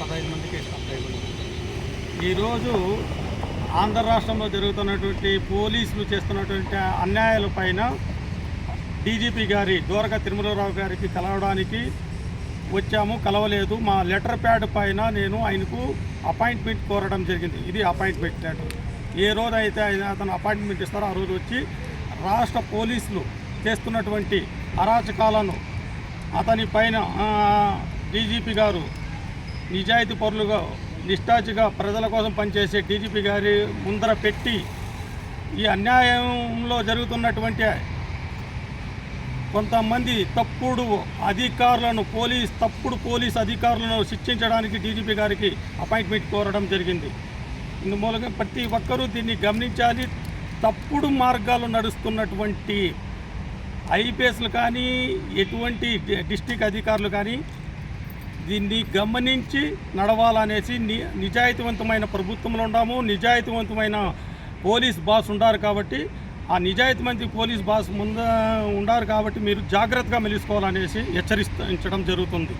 పదహైదు మందికి సప్లై ఈరోజు ఆంధ్ర రాష్ట్రంలో జరుగుతున్నటువంటి పోలీసులు చేస్తున్నటువంటి అన్యాయాల పైన డీజీపీ గారి దూరక తిరుమలరావు గారికి కలవడానికి వచ్చాము కలవలేదు. మా లెటర్ ప్యాడ్ పైన నేను ఆయనకు అపాయింట్మెంట్ కోరడం జరిగింది. ఇది అపాయింట్మెంట్ లెటర్. ఏ రోజు అయితే ఆయన అతను అపాయింట్మెంట్ ఇస్తారో ఆ రోజు వచ్చి రాష్ట్ర పోలీసులు చేస్తున్నటువంటి అరాచకాలను అతని పైన డీజీపీ గారు నిజాయితీ పరులుగా నిష్ఠాచిగా ప్రజల కోసం పనిచేసే డీజీపీ గారి ముందర పెట్టి ఈ అన్యాయంలో జరుగుతున్నటువంటి కొంతమంది తప్పుడు అధికారులను పోలీస్ తప్పుడు పోలీస్ అధికారులను శిక్షించడానికి డీజీపీ గారికి అపాయింట్మెంట్ కోరడం జరిగింది. ఇందుమూలంగా ప్రతి ఒక్కరూ దీన్ని గమనించాలి. తప్పుడు మార్గాలు నడుస్తున్నటువంటి ఐపీఎస్లు కానీ ఎటువంటి డిస్టిక్ అధికారులు కానీ దీన్ని గమనించి నడవాలనేసి ని నిజాయితీవంతమైన ప్రభుత్వంలో ఉన్నాము. నిజాయితీవంతమైన పోలీస్ బాస్ ఉండారు కాబట్టి ఆ నిజాయితీమంతి పోలీస్ బాస్ ముంద ఉండారు కాబట్టి మీరు జాగ్రత్తగా మెలుసుకోవాలనేసి హెచ్చరించడం జరుగుతుంది.